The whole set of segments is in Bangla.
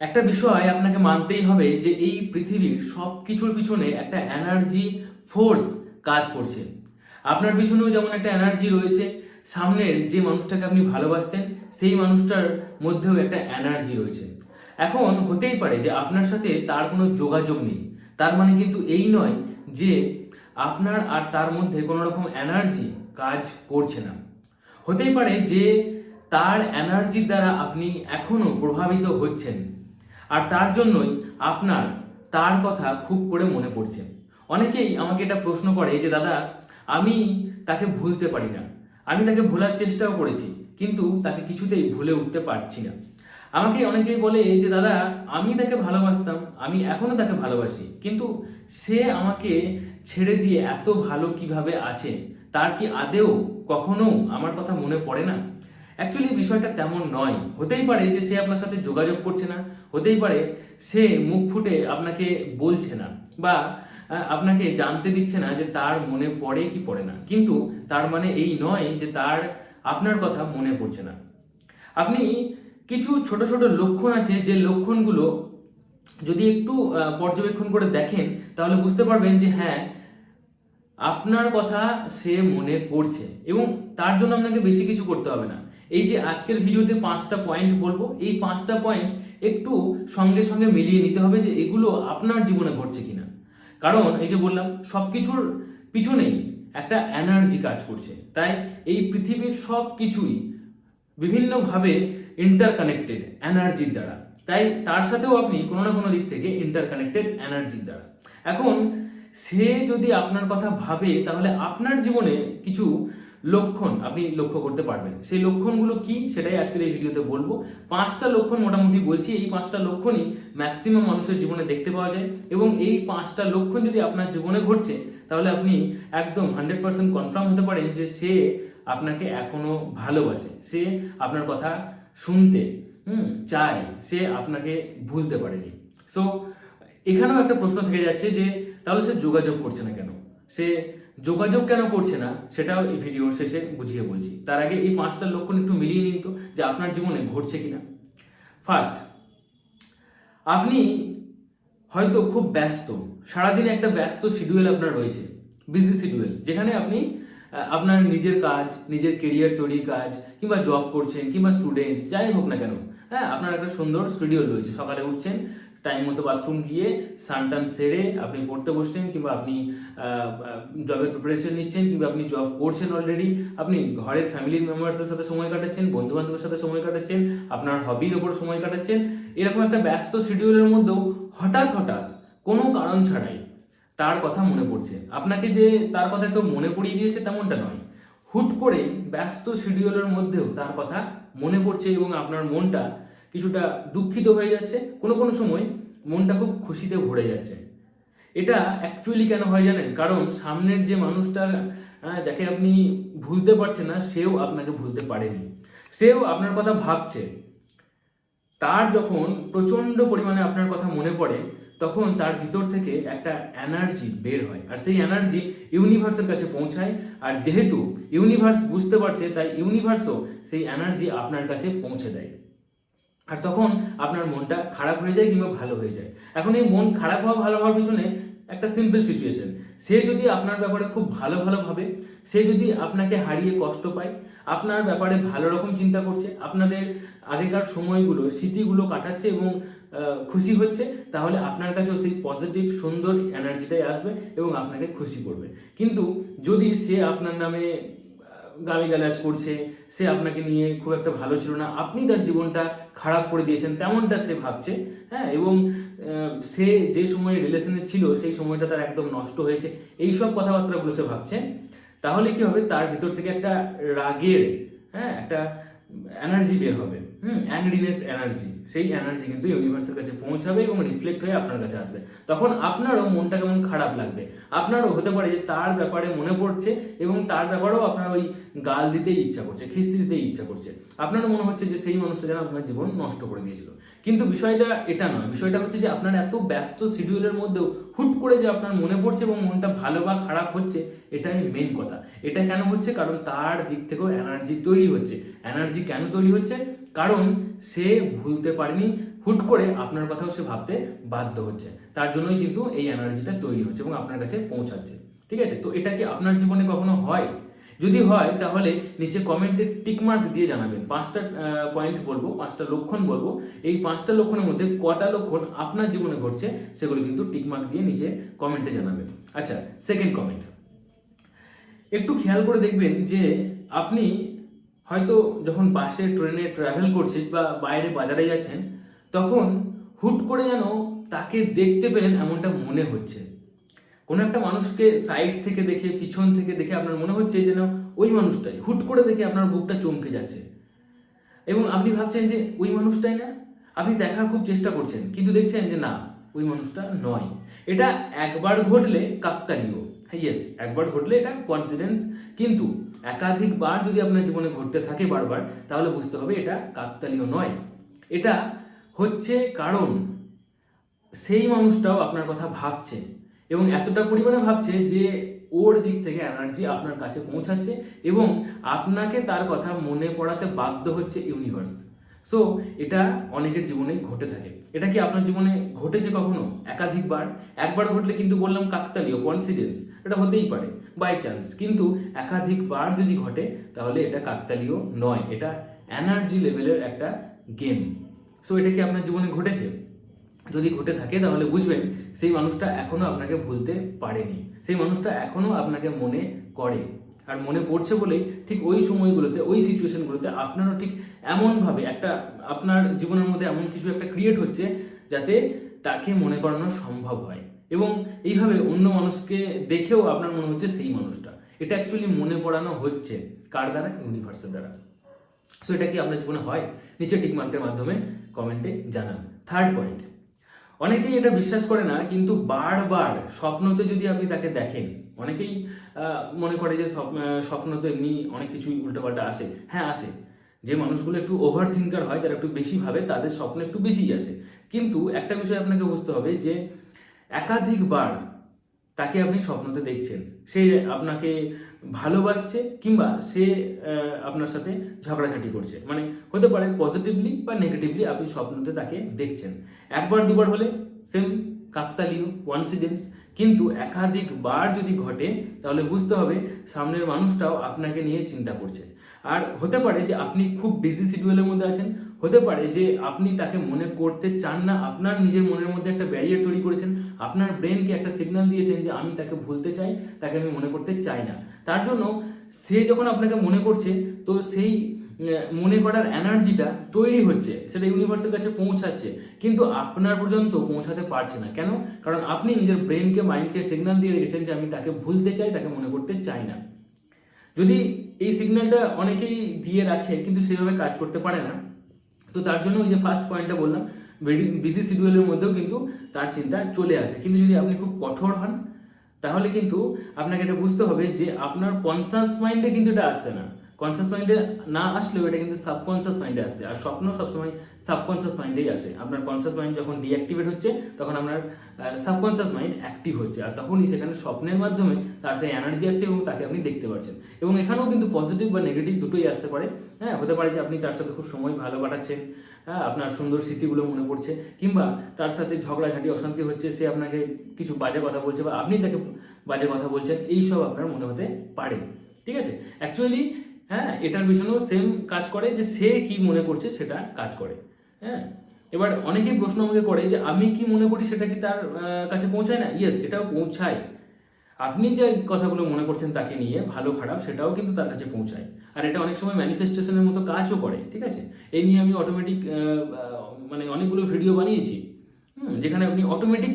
একটা বিষয় আপনাকে মানতেই হবে যে এই পৃথিবীর সব কিছুর পিছনে একটা এনার্জি ফোর্স কাজ করছে। আপনার পিছনেও যেমন একটা এনার্জি রয়েছে, সামনের যে মানুষটাকে আপনি ভালোবাসতেন, সেই মানুষটার মধ্যেও একটা এনার্জি রয়েছে। এখন হতেই পারে যে আপনার সাথে তার কোনো যোগাযোগ নেই। তার মানে কিন্তু এই নয় যে আপনার আর তার মধ্যে কোনো রকম এনার্জি কাজ করছে না। হতেই পারে যে তার এনার্জির দ্বারা আপনি এখনও প্রভাবিত হচ্ছেন। আর তার জন্যই আপনার তার কথা খুব করে মনে পড়ছে। অনেকেই আমাকে এটা প্রশ্ন করে যে, দাদা, আমি তাকে ভুলতে পারি না। আমি তাকে ভোলার চেষ্টাও করেছি, কিন্তু তাকে কিছুতেই ভুলে উঠতে পারছি না। আমাকে অনেকেই বলে যে, দাদা, আমি তাকে ভালোবাসতাম, আমি এখনও তাকে ভালোবাসি, কিন্তু সে আমাকে ছেড়ে দিয়ে এত ভালো কীভাবে আছে, তার কি আদেও কখনো আমার কথা মনে পড়ে না? অ্যাকচুয়ালি বিষয়টা তেমন নয়। হতেই পারে যে সে আপনার সাথে যোগাযোগ করছে না। হতেই পারে সে মুখ ফুটে আপনাকে বলছে না বা আপনাকে জানতে দিচ্ছে না যে তার মনে পড়ে কি পড়ে না। কিন্তু তার মানে এই নয় যে তার আপনার কথা মনে পড়ছে না। আপনি কিছু ছোট ছোট লক্ষণ আছে যে লক্ষণগুলো যদি একটু পর্যবেক্ষণ করে দেখেন, তাহলে বুঝতে পারবেন যে হ্যাঁ আপনার কথা সে মনে করছে এবং তার জন্য আপনাকে বেশি কিছু করতে হবে না। এই যে আজকের ভিডিওতে পাঁচটা পয়েন্ট বলব, এই পাঁচটা পয়েন্ট একটু সঙ্গে সঙ্গে মিলিয়ে নিতে হবে যে এগুলো আপনার জীবনে ঘটছে কিনা। কারণ এই যে বললাম সব কিছুর পিছনেই একটা এনার্জি কাজ করছে। তাই এই পৃথিবীর সব কিছুই বিভিন্নভাবে ইন্টারকানেক্টেড এনার্জির দ্বারা। তাই তার সাথেও আপনি কোনো না কোনো দিক থেকে ইন্টারকানেক্টেড এনার্জির দ্বারা। এখন সে যদি আপনার কথা ভাবে, তাহলে আপনার জীবনে কিছু লক্ষণ আপনি লক্ষ্য করতে পারবেন। সেই লক্ষণগুলো কি সেটাই আজকের এই ভিডিওতে বলব। পাঁচটা লক্ষণ মোটামুটি বলছি, এই পাঁচটা লক্ষণই ম্যাক্সিমাম মানুষের জীবনে দেখতে পাওয়া যায় এবং এই পাঁচটা লক্ষণ যদি আপনার জীবনে ঘটছে, তাহলে আপনি একদম হান্ড্রেড পার্সেন্ট কনফার্ম হতে পারেন যে সে আপনাকে এখনও ভালোবাসে, সে আপনার কথা শুনতে চায়, সে আপনাকে ভুলতে পারেনি। সো এখানেও একটা প্রশ্ন থেকে যাচ্ছে যে, তাহলে সে যোগাযোগ করছে না কেন? সে যোগাযোগ কেন করছে না, সেটাও এই ভিডিওর শেষে বুঝিয়ে বলছি। তার আগে এই পাঁচটা লক্ষণ একটু মিলিয়ে নিন তো, যে আপনার জীবনে ঘটছে কিনা। ফার্স্ট আপনি হয়তো খুব ব্যস্ত, সারাদিনে একটা ব্যস্ত শিডিউল আপনার রয়েছে বিজি শিডিউল যেখানে আপনি আপনার নিজের কাজ, নিজের কেরিয়ার তৈরির কাজ, কিংবা জব করছেন, কিংবা স্টুডেন্ট যাই হোক না কেন হ্যাঁ আপনার একটা সুন্দর শিডিউল রয়েছে, সকালে উঠছেন টাইম মতো বাথরুম গিয়ে সানটান সেরে আপনি পড়তে বসছেন কিংবা আপনি জবের প্রিপারেশন নিচ্ছেন কিংবা আপনি জব করছেন অলরেডি আপনি ঘরের ফ্যামিলির মেম্বার্সদের সাথে সময় কাটাচ্ছেন বন্ধু বান্ধবের সাথে সময় কাটাচ্ছেন, আপনার হবির ওপর সময় কাটাচ্ছেন, এরকম একটা ব্যস্ত শিডিউলের মধ্যেও হঠাৎ হঠাৎ কোনো কারণ ছাড়াই তার কথা মনে পড়ছে। আপনাকে যে তার কথা কেউ মনে পড়িয়ে দিয়েছে তেমনটা নয়। হুট করে ব্যস্ত শিডিউলের মধ্যেও তার কথা মনে পড়ছে এবং আপনার মনটা কিছুটা দুঃখিত হয়ে যাচ্ছে। কোনো কোনো সময় মনটা খুব খুশিতে ভরে যাচ্ছে। এটা অ্যাকচুয়ালি কেন হয় জানেন? কারণ সামনের যে মানুষটা যাকে আপনি ভুলতে পারছেন না, সেও আপনাকে ভুলতে পারেনি। সেও আপনার কথা ভাবছে। তার যখন প্রচণ্ড পরিমাণে আপনার কথা মনে পড়ে, তখন তার ভিতর থেকে একটা এনার্জি বের হয়। আর সেই এনার্জি ইউনিভার্সের কাছে পৌঁছায়। আর যেহেতু ইউনিভার্স বুঝতে পারছে, তাই ইউনিভার্সও সেই এনার্জি আপনার কাছে পৌঁছে দেয়। আর তখন আপনার মনটা খারাপ হয়ে যায় কিংবা ভালো হয়ে যায়। এখন এই মন খারাপ হওয়া, ভালো হওয়ার পিছনে একটা সিম্পল সিচুয়েশন সে যদি আপনার ব্যাপারে খুব ভালো ভালো ভাবে, সে যদি আপনাকে হারিয়ে কষ্ট পায়, আপনার ব্যাপারে ভালো রকম চিন্তা করছে, আপনাদের আগেকার সময়গুলো, স্মৃতিগুলো কাটাচ্ছে এবং খুশি হচ্ছে, তাহলে আপনার কাছেও সেই পজিটিভ সুন্দর এনার্জিটাই আসবে এবং আপনাকে খুশি করবে। কিন্তু যদি সে আপনার নামে গালিগালাজ করছে, সে আপনাকে নিয়ে খুব একটা ভালো ছিল না। আপনি তার জীবনটা খারাপ করে দিয়েছেন, তেমনটা সে ভাবছে হ্যাঁ? এবং সে যে সময় রিলেশনে ছিল, সেই সময়টা তার একদম নষ্ট হয়েছে। এই সব কথাবার্তাগুলো সে ভাবছে। তাহলে কি হবে? তার ভিতর থেকে একটা রাগের হ্যাঁ? একটা এনার্জি বের হবে। হুম এনার্জি সেই এনার্জি কিন্তু ইউনিভার্সের কাছে পৌঁছাবে এবং রিফ্লেক্ট হয়ে আপনার কাছে আসবে। তখন আপনারও মনটা কেমন খারাপ লাগবে? আপনারও হতে পারে যে তার ব্যাপারে মনে পড়ছে এবং তার ব্যাপারেও আপনার ওই গাল দিতেই ইচ্ছা করছে, খিস্তি দিতেই ইচ্ছা করছে। আপনারও মনে হচ্ছে যে সেই মানুষটা যেন আপনার জীবন নষ্ট করে দিয়েছিল। কিন্তু বিষয়টা এটা নয়। বিষয়টা হচ্ছে যে আপনার এত ব্যস্ত শিডিউলের মধ্যেও হুট করে যে আপনার মনে পড়ছে এবং মনটা ভালো বা খারাপ হচ্ছে, এটাই মেন কথা। এটা কেন হচ্ছে? কারণ তার দিক থেকেও এনার্জি তৈরি হচ্ছে। এনার্জি কেন তৈরি হচ্ছে? কারণ সে ভুলতে পারেনি, হুট করে আপনার কথাও সে ভাবতে বাধ্য হচ্ছে। তার জন্যই কিন্তু এই এনার্জিটা তৈরি হচ্ছে এবং আপনার কাছে পৌঁছাচ্ছে। ঠিক আছে? তো এটা কি আপনার জীবনে কখনো হয়? যদি হয়, তাহলে নিচে কমেন্টে টিকমার্ক দিয়ে জানাবেন। পাঁচটা পয়েন্ট বলব, পাঁচটা লক্ষণ বলব। এই পাঁচটা লক্ষণের মধ্যে কটা লক্ষণ আপনার জীবনে ঘটছে, সেগুলো কিন্তু টিকমার্ক দিয়ে নিচে কমেন্টে জানাবেন। আচ্ছা সেকেন্ড কমেন্ট একটু খেয়াল করে দেখবেন যে আপনি হয়তো যখন বাসে, ট্রেনে ট্রাভেল করছেন বা বাইরে বাজারে যাচ্ছেন, তখন হুট করে যেন তাকে দেখতে পেলেন এমনটা মনে হচ্ছে। কোনো একটা মানুষকে সাইড থেকে দেখে, পিছন থেকে দেখে আপনার মনে হচ্ছে যেন ওই মানুষটাই, হুট করে দেখে আপনার বুকটা চমকে যাচ্ছে। এবং আপনি ভাবছেন যে, ওই মানুষটাই না? আপনি দেখার খুব চেষ্টা করছেন, কিন্তু দেখছেন যে না, ওই মানুষটা নয়। এটা একবার ঘটলে কাকতালীয়। ইয়েস একবার ঘটলে এটা কনসিডেন্স কিন্তু একাধিকবার যদি আপনার জীবনে ঘটতে থাকে বারবার, তাহলে বুঝতে হবে এটা কাকতালীয় নয়। এটা হচ্ছে কারণ। সেই মানুষটাও আপনার কথা ভাবছে এবং এতটা পরিমাণে ভাবছে যে ওর দিক থেকে এনার্জি আপনার কাছে পৌঁছাচ্ছে এবং আপনাকে তার কথা মনে পড়াতে বাধ্য হচ্ছে ইউনিভার্স সো এটা অনেকের জীবনে ঘটে থাকে। এটা কি আপনার জীবনে ঘটেছে কখনো? একাধিকবার? একবার ঘটলে কিন্তু বললাম কাকতালীয় কনসিডেন্স এটা হতেই পারে বাই চান্স কিন্তু একাধিকবার যদি ঘটে, তাহলে এটা কাকতালীয় নয়। এটা এনার্জি লেভেলের একটা গেম সো এটা কি আপনার জীবনে ঘটেছে? যদি ঘটে থাকে, তাহলে বুঝবেন, সেই মানুষটা এখনও আপনাকে ভুলতে পারেনি। সেই মানুষটা এখনও আপনাকে মনে করে। আর মনে পড়ছে বলেই ঠিক ওই সময়গুলোতে, ওই সিচুয়েশনগুলোতে আপনারও ঠিক এমনভাবে একটা আপনার জীবনের মধ্যে এমন কিছু একটা ক্রিয়েট হচ্ছে যাতে তাকে মনে করানো সম্ভব হয়। এবং এইভাবে অন্য মানুষকে দেখেও আপনার মনে হচ্ছে সেই মানুষটা। এটা অ্যাকচুয়ালি মনে পড়ানো হচ্ছে। কার দ্বারা? ইউনিভার্সের দ্বারা। সো এটা কি আপনার জীবনে হয়? নিচে টিকমার্কের মাধ্যমে কমেন্টে জানান। থার্ড পয়েন্ট অনেকেই এটা বিশ্বাস করে না, কিন্তু বারবার স্বপ্নতে যদি আপনি তাকে দেখেন, অনেকেই মনে করে যে স্বপ্ন তো এমনি অনেক কিছুই উল্টোপাল্টা আসে। হ্যাঁ আসে। যে মানুষগুলো একটু ওভার থিঙ্কার হয়, যারা একটু বেশি ভাবে, তাদের স্বপ্ন একটু বেশিই আসে। কিন্তু একটা বিষয় আপনাকে বুঝতে হবে যে, একাধিকবার তাকে আপনি স্বপ্নতে দেখছেন। সে আপনাকে ভালোবাসছে কিংবা সে আপনার সাথে ঝগড়াঝাটি করছে। মানে হতে পারে পজিটিভলি বা নেগেটিভলি আপনি স্বপ্নতে তাকে দেখছেন। একবার দুবার হলে সেম কাকতালীয় কোয়ান্সিডেন্স কিন্তু একাধিকবার যদি ঘটে, তাহলে বুঝতে হবে সামনের মানুষটাও আপনাকে নিয়ে চিন্তা করছে। আর হতে পারে যে আপনি খুব বিজি শিডিউলের মধ্যে আছেন, হতে পারে যে আপনি তাকে মনে করতে চান না, আপনার নিজের মনের মধ্যে একটা ব্যারিয়ার তৈরি করেছেন, আপনার ব্রেনকে একটা সিগন্যাল দিয়েছেন যে আমি তাকে ভুলতে চাই, তাকে আমি মনে করতে চাই না। তার জন্য সে যখন আপনাকে মনে করছে, তো সেই মনে করার এনার্জিটা তৈরি হচ্ছে, সেটা ইউনিভার্সের কাছে পৌঁছাচ্ছে, কিন্তু আপনার পর্যন্ত পৌঁছাতে পারছে না। কেন? কারণ আপনি নিজের ব্রেনকে মাইন্ডকে সিগন্যাল দিয়ে রেখেছেন যে আমি তাকে ভুলতে চাই, তাকে মনে করতে চাই না। যদি এই সিগন্যালটা অনেকেই দিয়ে রাখে, কিন্তু সেভাবে কাজ করতে পারে না, তো তার জন্য ওই যে ফার্স্ট পয়েন্টটা বললাম বিজি শিডিউলের মধ্যেও কিন্তু তার চিন্তা চলে আসে। কিন্তু যদি আপনি খুব কঠোর হন, তাহলে কিন্তু আপনাকে এটা বুঝতে হবে যে আপনার কনসাস মাইন্ডে কিন্তু এটা আসছে না। কনসাস মাইন্ডে না আসলেও এটা কিন্তু সাবকনসাস মাইন্ডে আসছে। আর স্বপ্ন সবসময় সাবকনসাস মাইন্ডেই আসে। আপনার কনসাস মাইন্ড যখন ডিঅ্যাক্টিভেট হচ্ছে, তখন আপনার সাবকনসাস মাইন্ড অ্যাক্টিভ হচ্ছে। আর তখনই সেখানে স্বপ্নের মাধ্যমে তার সেই এনার্জি আছে এবং তাকে আপনি দেখতে পাচ্ছেন। এবং এখানেও কিন্তু পজিটিভ বা নেগেটিভ দুটোই আসতে পারে। হ্যাঁ হতে পারে যে আপনি তার সাথে খুব সময় ভালো কাটাচ্ছেন হ্যাঁ আপনার সুন্দর স্মৃতিগুলো মনে পড়ছে, কিংবা তার সাথে ঝগড়াঝাটি, অশান্তি হচ্ছে, সে আপনাকে কিছু বাজে কথা বলছে বা আপনি তাকে বাজে কথা বলছেন এই সব আপনার মনে হতে পারে। ঠিক আছে? অ্যাকচুয়ালি হ্যাঁ এটার পিছনেও সেম কাজ করে যে সে কি মনে করছে সেটা কাজ করে হ্যাঁ। এবার অনেকেই প্রশ্ন আমাকে করে যে আমি কি মনে করি সেটা কি তার কাছে পৌঁছায় না? ইয়েস এটাও পৌঁছায়। আপনি যে কথাগুলো মনে করছেন তাকে নিয়ে, ভালো খারাপ, সেটাও কিন্তু তার কাছে পৌঁছায়। আর এটা অনেক সময় ম্যানিফেস্টেশনের মতো কাজও করে, ঠিক আছে? এই নিয়ে আমি অটোমেটিক মানে অনেকগুলো ভিডিও বানিয়েছি যেখানে আপনি অটোমেটিক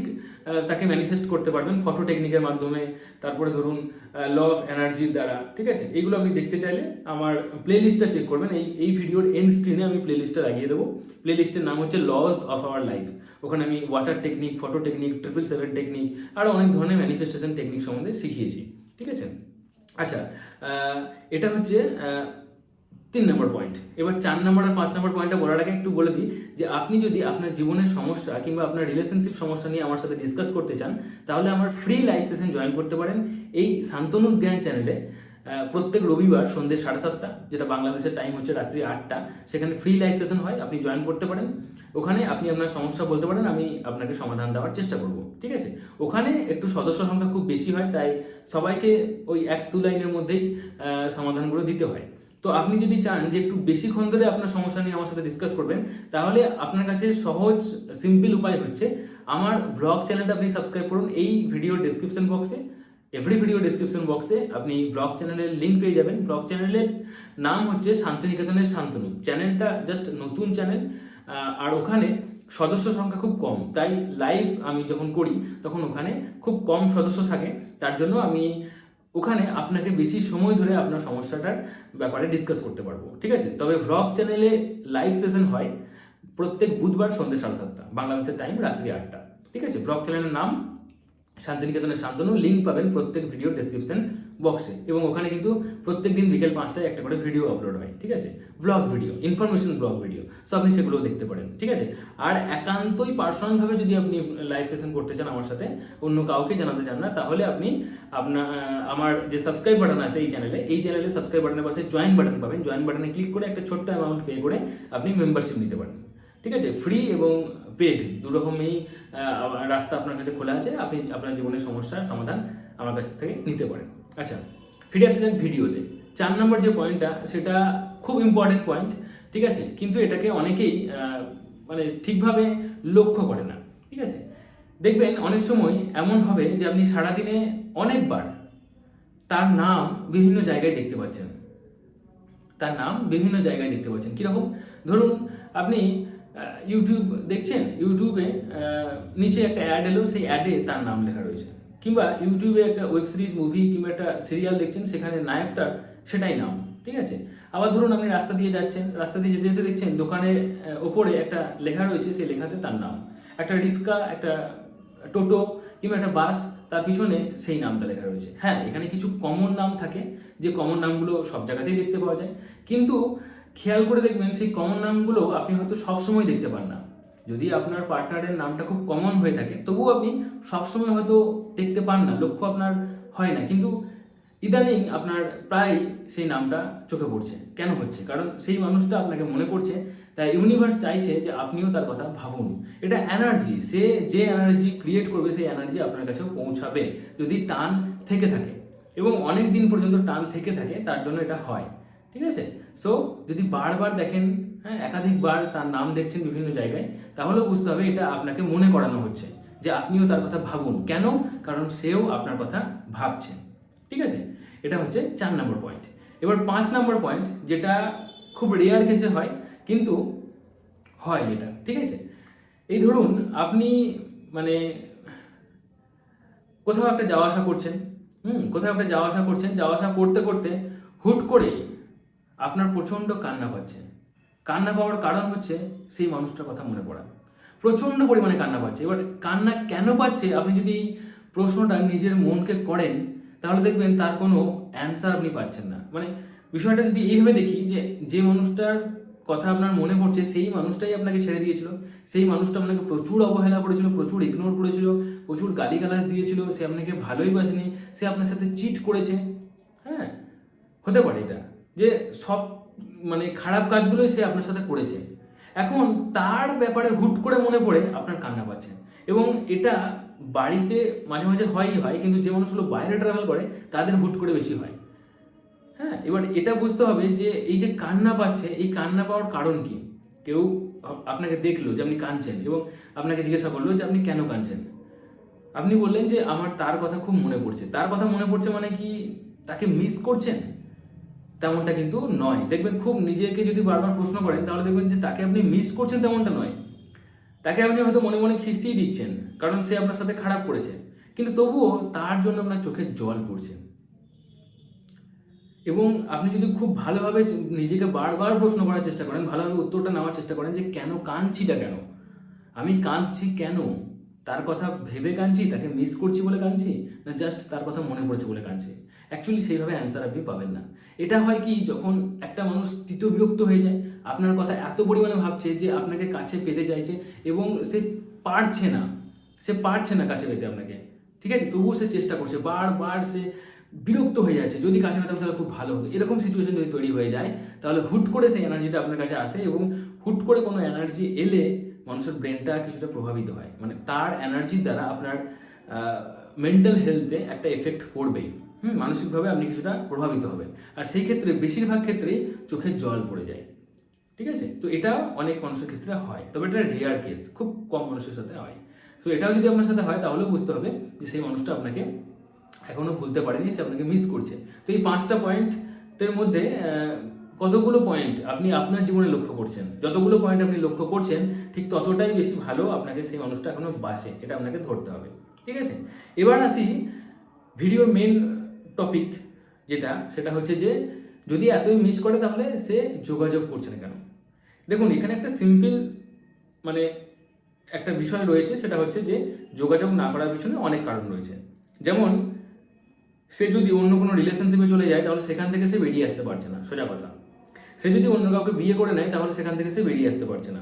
তাকে ম্যানিফেস্ট করতে পারবেন ফটো টেকনিকের মাধ্যমে, তারপরে ধরুন ল অফ এনার্জির দ্বারা, ঠিক আছে? এইগুলো আপনি দেখতে চাইলে আমার প্লে লিস্টটা চেক করবেন। এই এই ভিডিওর এন্ড স্ক্রিনে আমি প্লে লিস্টটা লাগিয়ে দেবো। প্লে লিস্টের নাম হচ্ছে লস অফ আওয়ার লাইফ ওখানে আমি water technique photo technique triple seven technique আরও অনেক ধরনের ম্যানিফেস্টেশন টেকনিক সম্বন্ধে শিখিয়েছি, ঠিক আছে? আচ্ছা এটা হচ্ছে তিন নম্বর পয়েন্ট এবার চার নম্বর আর পাঁচ নম্বর পয়েন্টটা বলার আগে একটু বলে দিই যে আপনি যদি আপনার জীবনের সমস্যা কিংবা আপনার রিলেশনশিপ সমস্যা নিয়ে আমার সাথে ডিসকাস করতে চান, তাহলে আমার ফ্রি লাইভ সেশন জয়েন করতে পারেন এই শান্তনুস জ্ঞান চ্যানেলে প্রত্যেক রবিবার সন্ধ্যে সাড়ে সাতটা, যেটা বাংলাদেশের টাইম হচ্ছে রাত্রি আটটা, সেখানে ফ্রি লাইভ সেশন হয়, আপনি জয়েন করতে পারেন। ওখানে আপনি আপনার সমস্যা বলতে পারেন, আমি আপনাকে সমাধান দেওয়ার চেষ্টা করব, ঠিক আছে? ওখানে একটু সদস্য সংখ্যা খুব বেশি হয়, তাই সবাইকে ওই এক দু লাইনের মধ্যেই সমাধানগুলো দিতে হয়। তো আপনি যদি চান যে একটু বেশিক্ষণ ধরে আপনার সমস্যা নিয়ে আমার সাথে ডিসকাস করবেন, তাহলে আপনার কাছে সহজ সিম্পল উপায় হচ্ছে আমার ব্লগ চ্যানেলটা আপনি সাবস্ক্রাইব করুন। এই ভিডিও ডেসক্রিপশন বক্সে এভরি ভিডিও ডেসক্রিপশন বক্সে আপনি ব্লগ চ্যানেলের লিঙ্ক পেয়ে যাবেন। ব্লগ চ্যানেলের নাম হচ্ছে শান্তিনিকেতনের শান্তনু। চ্যানেলটা জাস্ট নতুন চ্যানেল আর ওখানে সদস্য সংখ্যা খুব কম। তাই লাইভ আমি যখন করি, তখন ওখানে খুব কম সদস্য থাকে। তার জন্য আমি ওখানে আপনাকে বেশি সময় ধরে আপনার সমস্যাটার ব্যাপারে ডিসকাস করতে পারব, ঠিক আছে? তবে ভ্লগ চ্যানেলে লাইভ সেশন হয় প্রত্যেক বুধবার সন্ধ্যে সাড়ে সাতটা, বাংলাদেশের টাইম রাত্রি আটটা, ঠিক আছে? ব্লগ চ্যানেলের নাম শান্তিনিকেতনের শান্তনু লিঙ্ক পাবেন প্রত্যেক ভিডিও ডেসক্রিপশন বক্সে এবং ওখানে কিন্তু প্রত্যেক দিন বিকেল পাঁচটায় একটা করে ভিডিও আপলোড হয়, ঠিক আছে? Blog video information blog video so আপনি সেগুলোও দেখতে পারেন, ঠিক আছে? আর একান্তই পার্সোনালভাবে যদি আপনি লাইভ সেশন করতে চান আমার সাথে, অন্য কাউকে জানাতে চান না, তাহলে আপনি আপনার আমার যে সাবস্ক্রাইব বাটন আছে এই চ্যানেলে এই চ্যানেলে সাবস্ক্রাইব বাটনের পাশে জয়েন বাটন পাবেন। জয়েন বাটনে ক্লিক করে একটা ছোট্ট অ্যামাউন্ট পে করে আপনি মেম্বারশিপ নিতে পারেন, ঠিক আছে? ফ্রি এবং পেড দু রকমই রাস্তা আপনার কাছে খোলা আছে, আপনি আপনার জীবনের সমস্যার সমাধান আমার কাছ থেকে নিতে পারেন। আচ্ছা ফিরে আসা যাক ভিডিওতে। চার নম্বর যে পয়েন্টটা, সেটা খুব ইম্পর্টেন্ট পয়েন্ট ঠিক আছে? কিন্তু এটাকে অনেকেই মানে ঠিকভাবে লক্ষ্য করে না, ঠিক আছে? দেখবেন অনেক সময় এমন হবে যে আপনি সারাদিনে অনেকবার তার নাম বিভিন্ন জায়গায় দেখতে পাচ্ছেন। তার নাম বিভিন্ন জায়গায় দেখতে পাচ্ছেন। কীরকম? ধরুন, আপনি ইউটিউব দেখছেন? ইউটিউবে নিচে একটা অ্যাড এলো, সেই অ্যাডে তার নাম লেখা রয়েছে। কিংবা ইউটিউবে একটা ওয়েব সিরিজ মুভি কিংবা একটা সিরিয়াল দেখছেন, সেখানে নায়কটার সেটাই নাম, ঠিক আছে? আবার ধরুন আপনি রাস্তা দিয়ে যাচ্ছেন, রাস্তা দিয়ে যেতে যেতে দেখছেন দোকানের ওপরে একটা লেখা রয়েছে, সেই লেখাতে তার নাম। একটা রিক্সা, একটা টোটো কিংবা একটা বাস, তার পিছনে সেই নামটা লেখা রয়েছে। হ্যাঁ এখানে কিছু কমন নাম থাকে, যে কমন নামগুলো সব জায়গাতেই দেখতে পাওয়া যায়। কিন্তু খেয়াল করে দেখবেন সেই কমন নামগুলো আপনি হয়তো সবসময় দেখতে পান না। যদি আপনার পার্টনারের নামটা খুব কমন হয়ে থাকে, তবুও আপনি সবসময় হয়তো দেখতে পান না, লক্ষ্য আপনার হয় না। কিন্তু ইদানিং আপনার প্রায় সেই নামটা চোখে পড়ছে। কেন হচ্ছে? কারণ সেই মানুষটা আপনাকে মনে করছে, তাই ইউনিভার্স চাইছে যে আপনিও তার কথা ভাবুন। এটা এনার্জি সে যে এনার্জি ক্রিয়েট করবে, সেই এনার্জি আপনার কাছেও পৌঁছাবে, যদি টান থেকে থাকে। এবং অনেক দিন পর্যন্ত টান থেকে থাকে, তার জন্য এটা হয়। ঠিক আছে? সো যদি বারবার দেখেন হ্যাঁ একাধিকবার তার নাম দেখছেন বিভিন্ন জায়গায়, তাহলেও বুঝতে হবে এটা আপনাকে মনে করানো হচ্ছে যে আপনিও তার কথা ভাবুন। কেন? কারণ সেও আপনার কথা ভাবছে। ঠিক আছে? এটা হচ্ছে চার নম্বর পয়েন্ট এবার পাঁচ নম্বর পয়েন্ট যেটা খুব রেয়ার কেসে হয়, কিন্তু হয় এটা। ঠিক আছে? এই ধরুন, আপনি মানে কোথাও একটা যাওয়া আসা করছেন, হুম, কোথাও একটা যাওয়া আসা করছেন, যাওয়া আসা করতে করতে হুট করে আপনার প্রচণ্ড কান্না পাচ্ছে। কান্না পাওয়ার কারণ হচ্ছে সেই মানুষটার কথা মনে পড়া। প্রচণ্ড পরিমাণে কান্না পাচ্ছে। এবার কান্না কেন পাচ্ছে? আপনি যদি প্রশ্নটা নিজের মনকে করেন, তাহলে দেখবেন তার কোনো অ্যান্সার আপনি পাচ্ছেন না। মানে বিষয়টা যদি এইভাবে দেখি যে যে মানুষটার কথা আপনার মনে পড়ছে, সেই মানুষটাই আপনাকে ছেড়ে দিয়েছিল। সেই মানুষটা আপনাকে প্রচুর অবহেলা করেছিল, প্রচুর ইগনোর করেছিল, প্রচুর গালি গালিগালাজ দিয়েছিল। সে আপনাকে ভালোই বাসেনি, সে আপনার সাথে চিট করেছে। হ্যাঁ হতে পারে এটা। যে সব মানে খারাপ কাজগুলোই সে আপনার সাথে করেছে। এখন তার ব্যাপারে হুট করে মনে পড়ে আপনার কান্না পাচ্ছে। এবং এটা বাড়িতে মাঝে মাঝে হয়ই হয়, কিন্তু যে মানুষগুলো বাইরে ট্রাভেল করে, তাদের হুট করে বেশি হয়। হ্যাঁ এবার এটা বুঝতে হবে যে এই যে কান্না পাচ্ছে, এই কান্না পাওয়ার কারণ কি? কেউ আপনাকে দেখল যে আপনি কাঁদছেন এবং আপনাকে জিজ্ঞাসা করল যে আপনি কেন কাঁদছেন? আপনি বললেন যে আমার তার কথা খুব মনে পড়ছে। তার কথা মনে পড়ছে মানে কি তাকে মিস করছেন? তেমনটা কিন্তু নয়। দেখবেন খুব নিজেকে যদি বারবার প্রশ্ন করেন, তাহলে দেখবেন যে তাকে আপনি মিস করছেন তেমনটা নয়। তাকে আপনি হয়তো মনে মনে খিস্তিই দিচ্ছেন, কারণ সে আপনার সাথে খারাপ করেছে। কিন্তু তবুও তার জন্য আপনার চোখের জল পড়ছে। এবং আপনি যদি খুব ভালোভাবে নিজেকে বারবার প্রশ্ন করার চেষ্টা করেন, ভালোভাবে উত্তরটা নেওয়ার চেষ্টা করেন যে কেন কাঁদছিটা কেন? আমি কাঁদছি কেন? তার কথা ভেবে কাঁদছি, তাকে মিস করছি বলে কাঁদছি, না জাস্ট তার কথা মনে পড়েছে বলে কাঁদছি? অ্যাকচুয়ালি সেইভাবে অ্যান্সার আপনি পাবেন না। এটা হয় কি, যখন একটা মানুষ বিরক্ত হয়ে যায়, আপনার কথা এত পরিমাণে ভাবছে যে আপনাকে কাছে পেতে চাইছে এবং সে পারছে না, সে পারছে না কাছে পেতে আপনাকে। ঠিক আছে? তবুও সে চেষ্টা করছে, বারবার সে বিরক্ত হয়ে যাচ্ছে। যদি কাছে পেতাম তাহলে খুব ভালো হতো। এরকম সিচুয়েশন যদি তৈরি হয়ে যায়, তাহলে হুট করে সেই এনার্জিটা আপনার কাছে আসে এবং হুট করে কোনো এনার্জি এলে মানুষের ব্রেনটা কিছুটা প্রভাবিত হয়। মানে তার এনার্জির দ্বারা আপনার মেন্টাল হেলথে একটা এফেক্ট পড়বেই। হুম, মানসিকভাবে আপনি কিছুটা প্রভাবিত হবেন। আর সেই ক্ষেত্রে, বেশিরভাগ ক্ষেত্রেই চোখের জল পড়ে যায়। ঠিক আছে? তো এটা অনেক মানুষের ক্ষেত্রে হয়। তবে এটা রেয়ার কেস খুব কম মানুষের সাথে হয়। সো এটাও যদি আপনার সাথে হয়, তাহলেও বুঝতে হবে যে সেই মানুষটা আপনাকে এখনও ভুলতে পারেনি, সে আপনাকে মিস করছে। তো এই পাঁচটা পয়েন্টের মধ্যে কতগুলো পয়েন্ট আপনি আপনার জীবনে লক্ষ্য করছেন? যতগুলো পয়েন্ট আপনি লক্ষ্য করছেন, ঠিক ততটাই বেশি ভালো আপনাকে সেই মানুষটা এখনও বাসে। এটা আপনাকে ধরতে হবে। ঠিক আছে? এবার আসি ভিডিওর মেন টপিক যেটা সেটা হচ্ছে যে যদি এতই মিস করে তাহলে সে যোগাযোগ করছে না কেন? দেখুন এখানে একটা সিম্পল মানে একটা বিষয় রয়েছে সেটা হচ্ছে যে যোগাযোগ না করার পিছনে অনেক কারণ রয়েছে। যেমন সে যদি অন্য কোনো রিলেশনশিপে চলে যায় তাহলে সেখান থেকে সে বেরিয়ে আসতে পারছে না সোজা কথা। সে যদি অন্য কাউকে বিয়ে করে নেয় তাহলে সেখান থেকে সে বেরিয়ে আসতে পারছে না।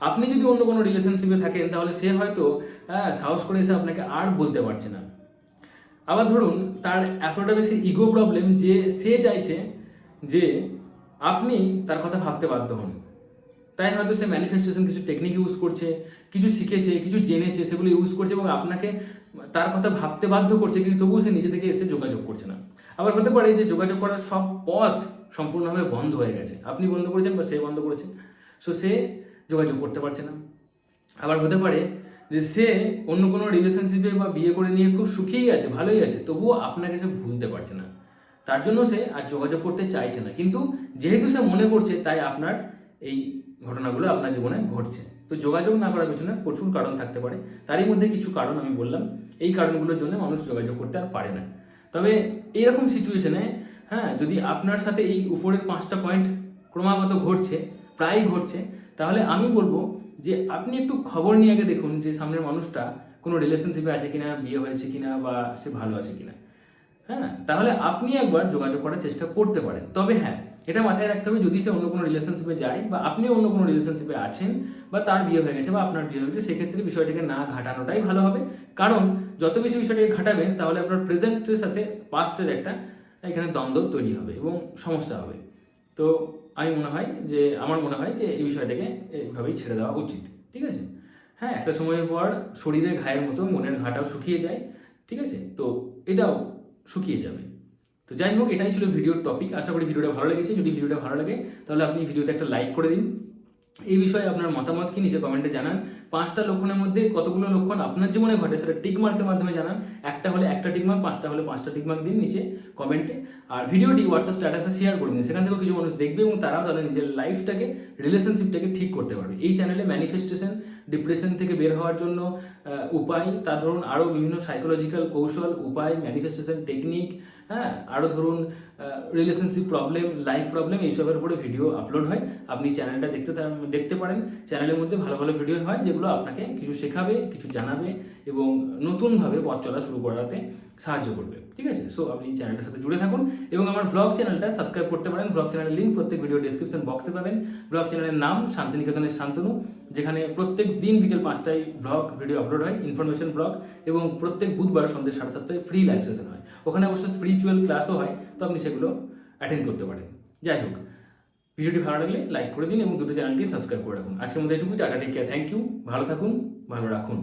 আপনি যদি অন্য কোনো রিলেশনশিপে থাকেন তাহলে সে হয়তো হ্যাঁ, সাহস করে এসে আপনাকে আর বলতে পারছে না। আবার ধরুন তার এতটা বেশি ইগো প্রবলেম যে সে চাইছে যে আপনি তার কথা ভাবতে বাধ্য হন। তাই হয়তো সে ম্যানিফেস্টেশন কিছু টেকনিক ইউজ করছে, কিছু শিখেছে, কিছু জেনেছে, সেগুলো ইউজ করছে এবং আপনাকে তার কথা ভাবতে বাধ্য করছে, কিন্তু তবুও সে নিজে থেকে এসে যোগাযোগ করছে না। আবার হতে পারে যে যোগাযোগ করার সব পথ সম্পূর্ণভাবে বন্ধ হয়ে গেছে। আপনি বন্ধ করেছেন বা সে বন্ধ করেছে সো সে যোগাযোগ করতে পারছে না। আবার হতে পারে যে সে অন্য কোনো রিলেশনশিপে বা বিয়ে করে নিয়ে খুব সুখীই আছে, ভালোই আছে, তবুও আপনাকে সে ভুলতে পারছে না। তার জন্য সে আর যোগাযোগ করতে চাইছে না। কিন্তু যেহেতু সে মনে করছে, তাই আপনার এই ঘটনাগুলো আপনার জীবনে ঘটছে। তো যোগাযোগ না করার পিছনে প্রচুর কারণ থাকতে পারে। তারই মধ্যে কিছু কারণ আমি বললাম। এই কারণগুলোর জন্য মানুষ যোগাযোগ করতে আর পারে না। তবে এইরকম সিচুয়েশনে হ্যাঁ যদি আপনার সাথে এই উপরের পাঁচটা পয়েন্ট ক্রমাগত ঘটছে, প্রায়ই ঘটছে, তাহলে আমি বলব যে আপনি একটু খবর নিয়ে আগে দেখুন যে সামনের মানুষটা কোনো রিলেশনশিপে আছে কিনা, বিয়ে হয়েছে কিনা বা সে ভালো আছে কিনা। হ্যাঁ? তাহলে আপনি একবার যোগাযোগ করার চেষ্টা করতে পারেন। তবে হ্যাঁ এটা মাথায় রাখতে হবে যদি সে অন্য কোনো রিলেশনশিপে যায় বা আপনি অন্য কোনো রিলেশনশিপে আছেন বা তার বিয়ে হয়ে গেছে বা আপনার বিয়ে হয়ে গেছে, সেক্ষেত্রে বিষয়টাকে না ঘাটানোটাই ভালো হবে। কারণ যত বেশি বিষয়টাকে ঘাটাবেন, তাহলে আপনার প্রেজেন্টের সাথে পাস্টের একটা এখানে দ্বন্দ্ব তৈরি হবে এবং সমস্যা হবে। তো আমি মনে হয় যে, আমার মনে হয় যে, এই বিষয়টাকে এইভাবেই ছেড়ে দেওয়া উচিত, ঠিক আছে? হ্যাঁ একটা সময়ের পর শরীরের ঘায়ের মতো মনের ঘাটাও শুকিয়ে যায়, ঠিক আছে? তো এটাও শুকিয়ে যাবে। তো যাই হোক, এটাই ছিল ভিডিওর টপিক আশা করি ভিডিওটা ভালো লেগেছে। যদি ভিডিওটা ভালো লাগে, তাহলে আপনি ভিডিওতে একটা লাইক করে দিন। এই বিষয়ে আপনার মতামত কি? নিচে কমেন্টে জানান। পাঁচটা লক্ষণের মধ্যে কতগুলো লক্ষণ আপনার জীবনে ঘটে? সেটা টিক মার্কের মাধ্যমে জানান। একটা হলে একটা টিক মার্ক পাঁচটা হলে পাঁচটা টিক মার্ক দিন নিচে কমেন্টে আর ভিডিওটি হোয়াটসঅ্যাপ স্ট্যাটাসে শেয়ার করে দিন। সেখান থেকেও কিছু মানুষ দেখবে এবং তারাও তাদের নিজের লাইফটাকে রিলেশনশিপটাকে ঠিক করতে পারবে। এই চ্যানেলে ম্যানিফেস্টেশন ডিপ্রেশন থেকে বের হওয়ার জন্য উপায়। তার ধরুন আরও বিভিন্ন সাইকোলজিক্যাল কৌশল, উপায় ম্যানিফেস্টেশন টেকনিক হ্যাঁ আরও ধরুন রিলেশনশিপ প্রবলেম লাইফ প্রবলেম এইসবের উপরে ভিডিও আপলোড হয়। আপনি চ্যানেলটা দেখতে দেখতে পারেন। চ্যানেলের মধ্যে ভালো ভালো ভিডিও হয় যেগুলো আপনাকে কিছু শেখাবে, কিছু জানাবে এবং নতুনভাবে পথ চলা শুরু করাতে সাহায্য করবে। ঠিক আছে? সো আপনি চ্যানেলটার সাথে জুড়ে থাকুন এবং আমার ব্লগ চ্যানেলটা সাবস্ক্রাইব করতে পারেন। ব্লগ চ্যানেলের লিঙ্ক প্রত্যেক ভিডিও ডিসক্রিপশন বক্সে পাবেন। ব্লগ চ্যানেলের নাম শান্তিনিকেতনের শান্তনু, যেখানে প্রত্যেক দিন বিকেল পাঁচটায় ব্লগ ভিডিও আপলোড হয় ইনফরমেশন ব্লগ এবং প্রত্যেক বুধবার সন্ধ্যে সাড়ে সাতটায় ফ্রি লাইভ সেশন হয়। ওখানে অবশ্য স্পিরিচুয়াল ক্লাসও হয়, তো আপনি সেগুলো অ্যাটেন্ড করতে পারেন। যাই হোক, ভিডিওটি ভালো লাগলে লাইক করে দিন এবং দুটো চ্যানেলকে সাবস্ক্রাইব করে রাখুন। আজকের মধ্যে এটুকুই, tata take care thank you ভালো থাকুন, ভালো রাখুন।